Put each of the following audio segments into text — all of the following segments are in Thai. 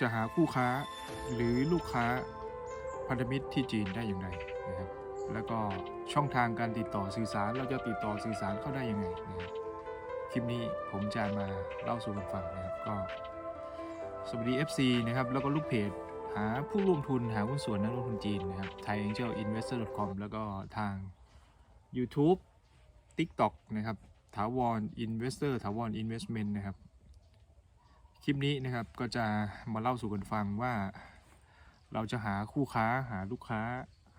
จะหาคู่ค้าหรือลูกค้าพันธมิตรที่จีนได้อย่างไรนะครับ แล้วก็ช่องทางการติดต่อสื่อสารเราจะติดต่อสื่อสารเข้าได้ยังไงนะครับคลิปนี้ผมจะมาเล่าสู่กันฟังนะครับก็สวัสดี FC นะครับแล้วก็ลูกเพจหาผู้ลงทุนหาหุ้นส่วนนักลงทุนจีนนะครับ Thai Angel Investor com แล้วก็ทาง YouTube TikTok นะครับถาวร Investor ถาวร Investment นะครับ คลิปนี้นะครับก็จะมาเล่าสู่กันฟังว่า เราจะหาคู่ค้าหาลูกค้า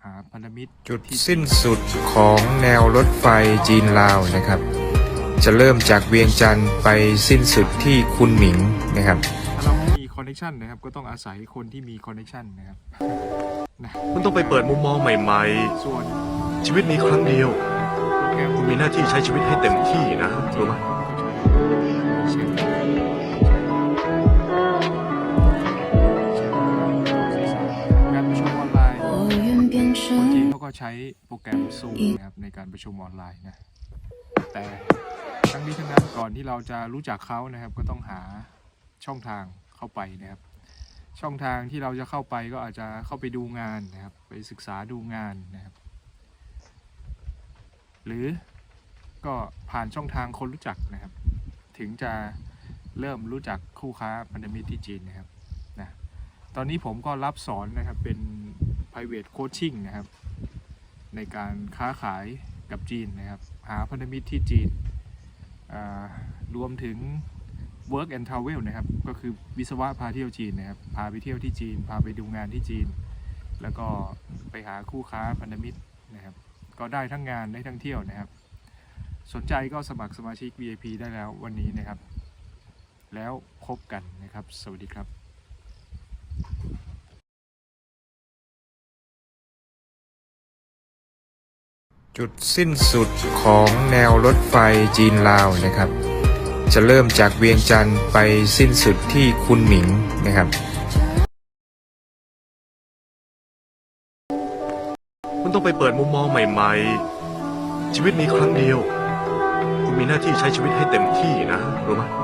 หาพันธมิตรจุดสิ้นสุดของแนวรถไฟจีนลาวนะครับ จะเริ่มจากเวียงจันทร์ไปสิ้นสุดที่คุนหมิงนะครับถ้าเราไม่มีคอนเน t ชันนะครับก็ต้องอาศัยคนที่มีคอนเน t ชันนะครับนะคุณต้องไปเปิดมุมมองใหม่ ส่วนๆ ชีวิตมีครั้งเดียว โปรแกรมคุณมีหน้าที่ใช้ชีวิตให้เต็มที่นะรู้ไหม ใช้โปรแกรม Zoom นะครับในการประชุมออนไลน์นะ แต่ทั้งนี้ทั้งนั้นก่อนที่เราจะรู้จักเขานะครับ ก็ต้องหาช่องทางเข้าไปนะครับ ช่องทางที่เราจะเข้าไปก็อาจจะเข้าไปดูงานนะครับ ไปศึกษาดูงานนะครับ หรือก็ผ่านช่องทางคนรู้จักนะครับ ถึงจะเริ่มรู้จักคู่ค้าพันธมิตรที่จีนนะครับนะตอนนี้ผมก็รับสอนนะครับเป็น private coaching นะครับ ในการค้าขายกับจีนนะครับ หาพันธมิตรที่จีนรวมถึง work and travel นะครับ ก็คือวิศวะพาเที่ยวจีนนะครับ พาไปเที่ยวที่จีน พาไปดูงานที่จีน แล้วก็ไปหาคู่ค้าพันธมิตรนะครับ ก็ได้ทั้งงานได้ทั้งเที่ยวนะครับ สนใจก็สมัครสมาชิก VIP ได้แล้ววันนี้นะครับ แล้วพบกันนะครับ สวัสดีครับ จุดสิ้นสุดของแนวรถไฟจีนลาวนะครับ จะเริ่มจากเวียงจันทร์ไปสิ้นสุดที่คุนหมิงนะครับคุณต้องไปเปิดมุมมองใหม่ๆ ชีวิตมีครั้งเดียว คุณมีหน้าที่ใช้ชีวิตให้เต็มที่นะ รู้ไหม